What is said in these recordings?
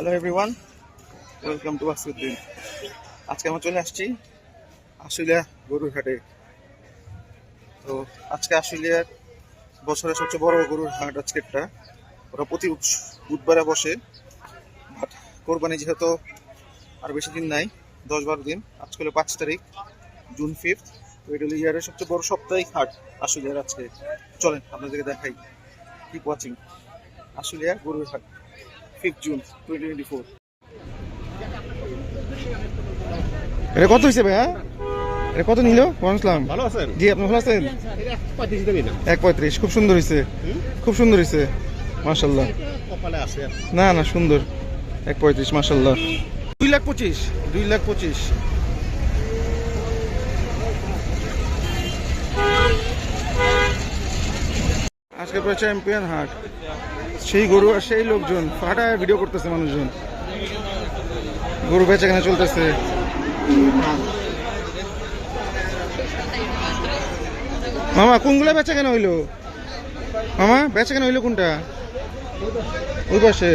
Hello everyone welcome to Asuddin আজকে আমরা চলে আসছি আশুলিয়া গরুর হাটে তো আজকে আশুলিয়ার বছরের সবচেয়ে বড় গরুর হাট আজকেরটা ওরা প্রতি বুধবারে বসে। বাট কোরবানি যেহেতু আর বেশি দিন নাই, দশ বারো দিন, আজকে হলো পাঁচ তারিখ, জুন ফিফথ তো এটা হলো ইয়ারের সবচেয়ে বড় সাপ্তাহিক হাট আশুলিয়ার আজকে। চলেন, আপনাদেরকে দেখাই। কিপ ওয়াচিং আশুলিয়া গরুর হাট fifth June twenty twenty four এটা কত হয়েছে ভাইয়া এটা কত নিল? আসলাম? ভালো আছেন? জি আপনি ভালো আছেন? এক পঁয়ত্রিশ খুব সুন্দর হয়েছে খুব সুন্দর হয়েছে মার্শাল্লাহ না না সুন্দর। এক পঁয়ত্রিশ মার্শাল্লাহ দুই লাখ পঁচিশ দুই লাখ পঁচিশ। আজকে পুরো চ্যাম্পিয়ন হাট। সেই গরু আর সেই লোকজন, ফাটায় ভিডিও করতেছে মানুষজন। গরু বেচা কেনা চলতেছে। মামা, কোনগুলা বেচা কেনা হইল? মামা, বেচা কেনা হইল কোনটা? ওই পাশে।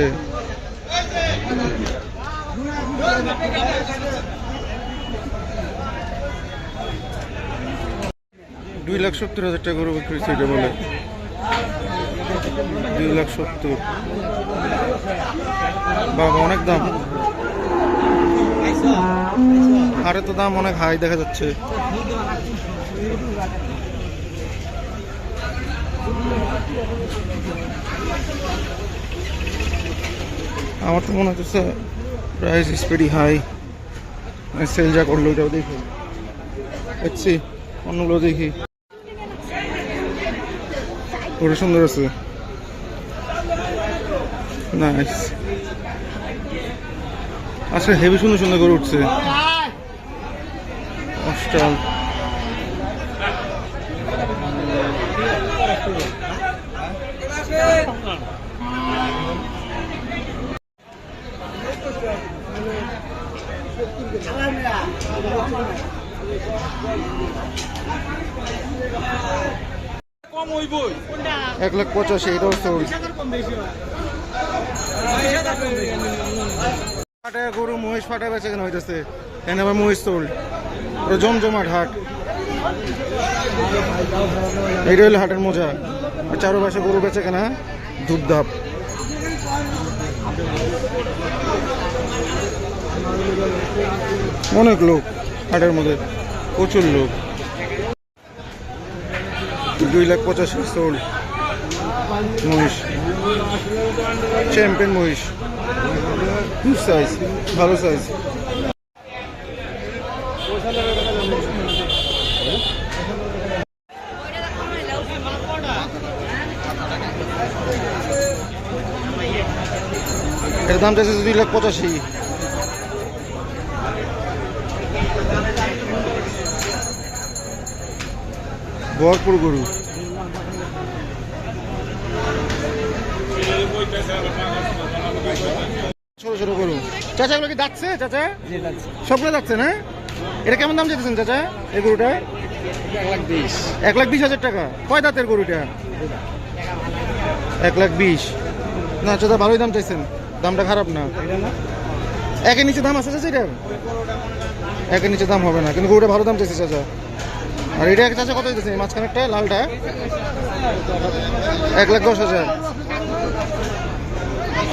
দুই লাখ সত্তর হাজার টাকা গরু বিক্রি হয়েছে, এটা বলে। দুই লাখ সত্তর। বাবা, অনেক দাম। আরে তো দাম অনেক হাই দেখা যাচ্ছে। আমার তো মনে হচ্ছে price is very high sale যা করল এটাও দেখি। দেখছি, অন্যগুলো দেখি। ওটা সুন্দর আছে। নাইস আচ্ছা হেভি সুন্দর সুন্দর করে উঠছে। অস্টাল এক লাখ পঁচাশি এটাও সোল গরু, মহিষ ফাটায় বেচে কেন হইতেছে? এখানে আবার মহিষ পুরো জমজমাট হাট। এইটা হলো হাটের মজা। আর চারোপাশে গরু বেচে কেনা ধূপধাপ অনেক লোক হাটের মধ্যে, প্রচুর লোক। দুই লাখ পঁচাশি সোল মহিষ। চ্যাম্পিয়ন মহিষ। খুব সাইজ ভালো সাইজ এর দাম চাইছে দুই লাখ পঁচাশি। ভরপুর গরু। ছোট ছোট গরু চাচা এগুলো কি যাচ্ছে চাচা? সবগুলো যাচ্ছে না? এটা কেমন দাম চাইতেছেন, চাচা? এই গরুটা? এক লাখ বিশ হাজার টাকা। কয় দাঁতের গরুটা? এক লাখ বিশ। না, চাচা, ভালোই দাম চাইছেন। দামটা খারাপ না। একের নিচে দাম আছে, চাচা, এটার? একের নিচে দাম হবে না, কিন্তু গরুটা ভালো দাম চাইছে, চাচা। আর এটা এক চাচা, কত দিতেছে মাঝখানেরটা, লালটা? এক লাখ দশ হাজার।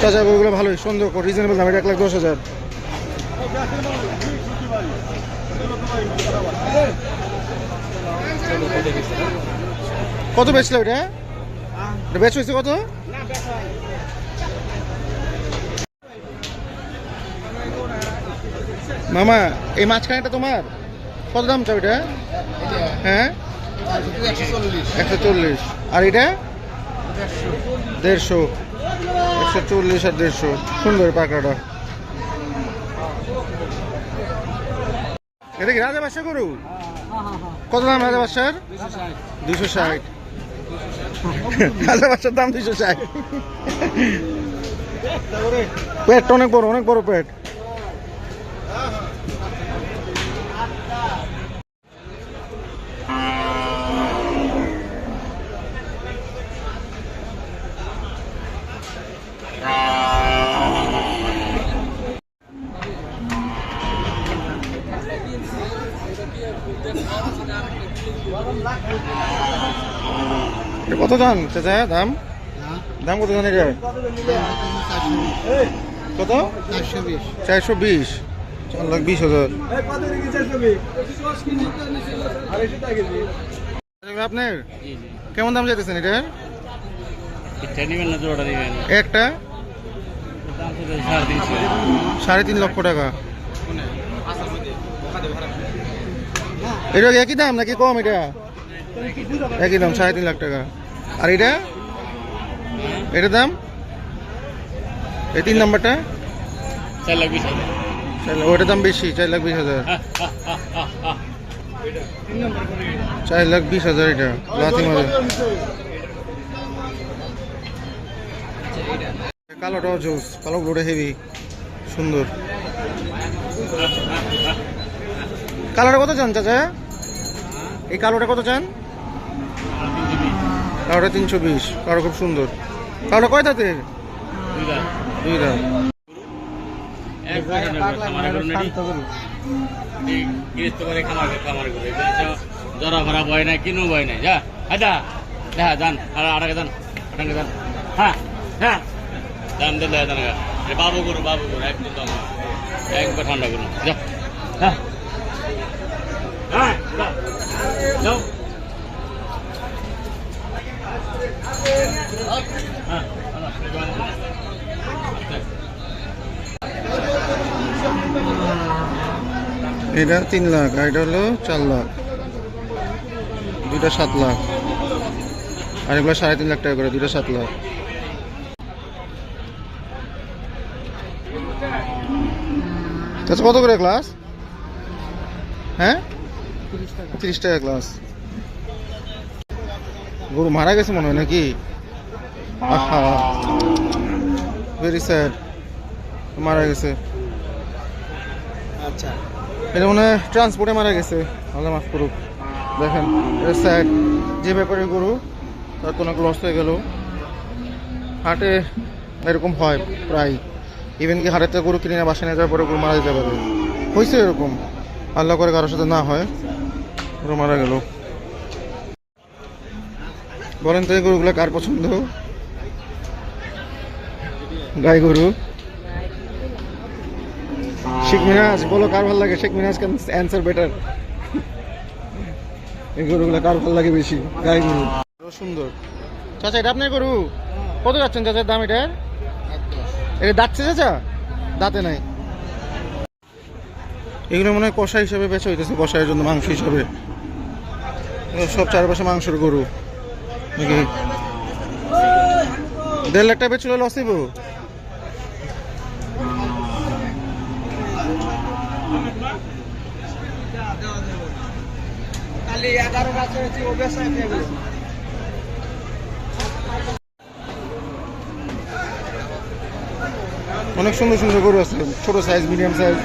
চাচা গরুগুলো ভালোই সুন্দর রিজনেবল দাম এটা এক লাখ দশ হাজার। কত বেচলো এটা এটা বেচ হয়েছে কত? মামা এই মাঝখানেটা তোমার? কত দাম চাও এটা? হ্যাঁ? একশো চল্লিশ। আর এটা? দেড়শো। একশো চল্লিশ দেড়শো। সুন্দর এটা কি রাজা কত দাম রাজা ষাট। রাজা দাম ষাট। পেট অনেক বড় অনেক বড় পেট। কত জান চাচা? দাম? দাম কত জান কত? চারশো বিশ। চার লাখ বিশ হাজার। আপনার? কেমন দাম চাইতেছেন এটা? একটা? সাড়ে তিন লক্ষ টাকা। এটা কি একই দাম নাকি কম এটা? একই দাম সাড়ে তিন লাখ টাকা। আর এটা? এটার দাম? এই তিন নাম্বারটা? চার লাখ বিশ হাজার। ওটার দাম বেশি চার লাখ বিশ হাজার। চার লাখ বিশ হাজার এটা লাথি মারে। কালোটাও জোস কালো ব্লুটা হেভি সুন্দর। কালোটা কত চান চাচা? এই কালোটা কত চান? কালোটা তিনশো বিশ। কালো খুব সুন্দর। কালোটা কয় দাঁতের? দুই দাঁত করুন করে করে জরা ভরা বয় নাই কিনো বয় নাই। যা হাজা দেখা যান। আর আটাকে যান আটাকে যান। হ্যাঁ হ্যাঁ। দাম দিলে যান বাবু করু বাবু করু একদম দাম একবার ঠান্ডা করুন। যা হ্যাঁ। হ্যাঁ যাও। এটা তিন লাখ আর এটা হলো চার লাখ। দুইটা সাত লাখ। আর এগুলো সাড়ে তিন লাখ টাকা করে দুইটা সাত লাখ। আচ্ছা কত করে ক্লাস হ্যাঁ? তিরিশ টাকা। ক্লাস গরু মারা গেছে মনে হয় নাকি? আহা। ভেরি স্যাড মারা গেছে। আচ্ছা। এটা মনে হয় ট্রান্সপোর্টে মারা গেছে। আল্লাহ মাফ করুক। দেখেন এটা যে ব্যাপারে গরু, তার কোনো লস হয়ে গেল। হাটে এরকম হয় প্রায়। ইভেন কি হাটের গরু কিনে না বাসা নিয়ে যাওয়ার পরে গরু মারা যেতে পারে। হয়েছে এরকম। আল্লাহ করে কারোর সাথে না হয়, গরু মারা গেল। বলেন তো এই গরুগুলো কার পছন্দ? গাই গরু। শেখ মিনাজ বলো কার ভালো লাগে? শেখ মিনাজ ক্যান অ্যান্সার বেটার এই গরুগুলো কার ভালো লাগে বেশি? গাই গরু সুন্দর। চাচা এটা আপনার গরু? কত যাচ্ছেন চাচার দাম এটার? এটা দাঁতছে চাচা? দাঁতে নাই। এগুলো মনে হয় কষা হিসাবে বেচা হইতেছে কষায়ের জন্য মাংস হিসাবে। সব চারপাশে মাংসের গরু। নাকি? দেড় লাখ টাকা বেচলে অনেক সুন্দর সুন্দর গরু আছে ছোট সাইজ মিডিয়াম সাইজ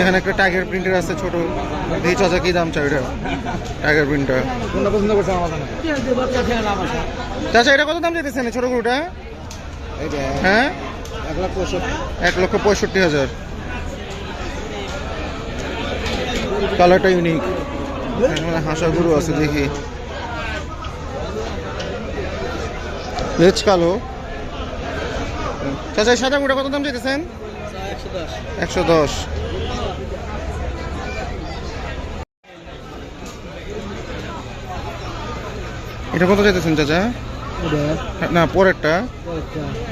এখানে একটা টাইগার প্রিন্টার আছে ছোট। এই চাচা কি দাম চাই এটা? টাইগার প্রিন্টার কোনটা পছন্দ করছে আমার চাচা এটা কত দাম যেতেছেন ছোট গরুটা? হ্যাঁ? এক লক্ষ পঁয়ষট্টি হাজার। কালারটা ইউনিক হাঁসা গরু আছে দেখি। রেজ কালো। চাচা সাদা গরুটা কত দাম যেতেছেন একশো দশ। এটা কত যেতেছেন চাচা? না পরেরটা।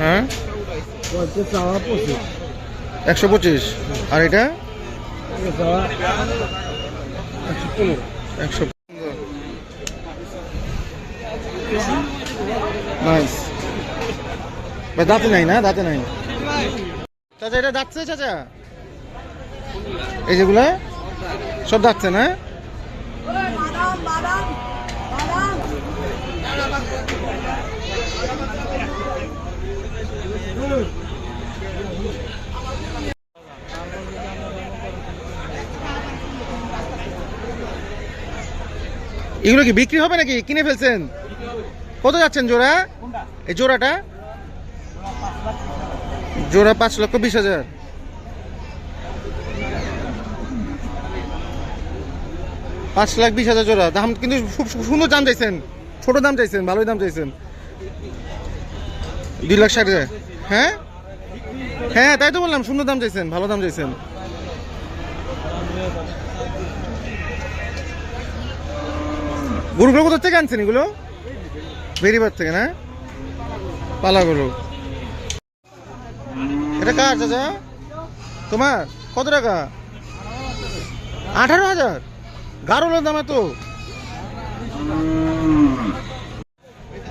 হ্যাঁ? একশো পঁচিশ। আর এটা? একশো দাঁতে নাই না? দাঁতে নাই। চাচা, এটা দাঁতছে চাচা? এই যেগুলা? সব দাঁতছে না? বাদাম এগুলো কি বিক্রি হবে নাকি? কিনে ফেলছেন? কত যাচ্ছেন জোড়া? এই জোড়াটা? জোড়া পাঁচ লক্ষ বিশ হাজার। পাঁচ লাখ বিশ হাজার জোড়া। দাম কিন্তু খুব সুন্দর দাম চাইছেন। ছোট দাম চাইছেন, ভালোই দাম চাইছেন। দুই লাখ ষাট হাজার। হ্যাঁ? হ্যাঁ তাই তো বললাম, সুন্দর দাম চাইছেন, ভালো দাম চাইছেন। গরুগুলো কোথা থেকে আনছেন এগুলো? বেরিবার থেকে, না? পালা গরু। এটা কার, চাচা? তোমার? কত টাকা? আঠারো হাজার? গারোলের দাম এত।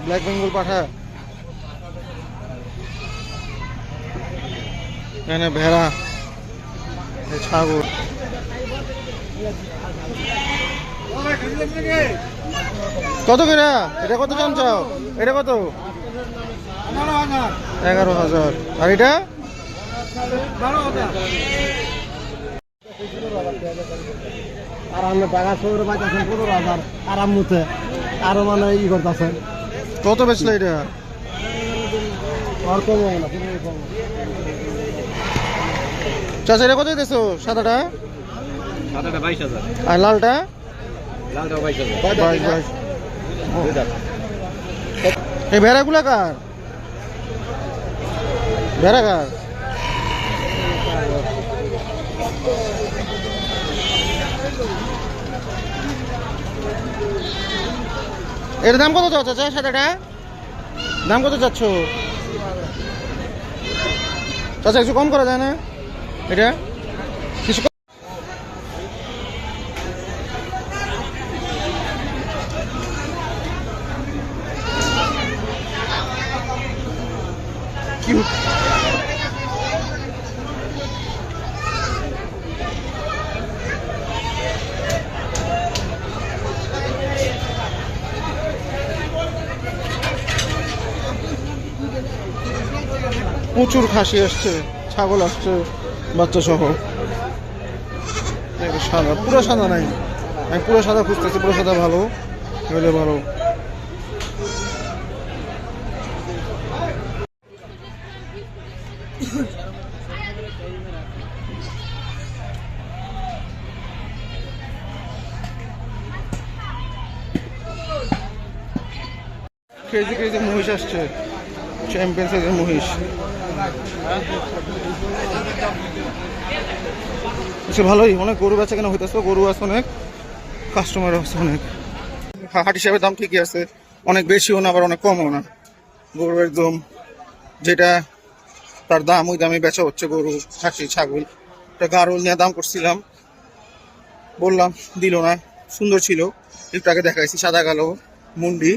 ব্ল্যাক বেঙ্গল পাঠা। এখানে ভেড়া। ছাগল। কত করে? এটা কত দাম চাও? এটা কত? এগারো হাজার। আর এটা? আর আপনি টাকা সৌর পাইতেছেন পনেরো হাজার আরও মানে ই করতেছেন কত বেচলে এটা? আর কম হবে না চাচা এটা কত দিতেছো? সাদাটা? সাদাটা বাইশ হাজার। আর লালটা? এই ভেড়াগুলা কার? ভেড়া কার? এর দাম কত চাও চাচা সাদাটা দাম কত চাচ্ছ? চাচা কিছু কম করা যায় না? এটা কিছু কম- কি প্রচুর খাসি আসছে, ছাগল আসছে বাচ্চা সহ সাদা, পুরো সাদা নাই। আমি পুরো সাদা খুঁজতেছি, পুরো সাদা ভালো ভালো। কেজি কেজি মহিষ আসছে। চ্যাম্পিয়ন সাইজের মহিষ। আচ্ছা ভালোই। অনেক গরু বেচা কেনা হইতেছে গরু আছে অনেক কাস্টমার আছে অনেক। হাট হিসাবে দাম ঠিকই আছে। অনেক বেশিও না, আবার অনেক কমও না। গরু একদম যেটা তার দাম, ওই দামে বেচা হচ্ছে গরু খাসি ছাগল। একটা গারল নিয়ে দাম করছিলাম। বললাম, দিল না। সুন্দর ছিল। একটু আগে দেখাইছি, সাদা কালো মুন্ডি।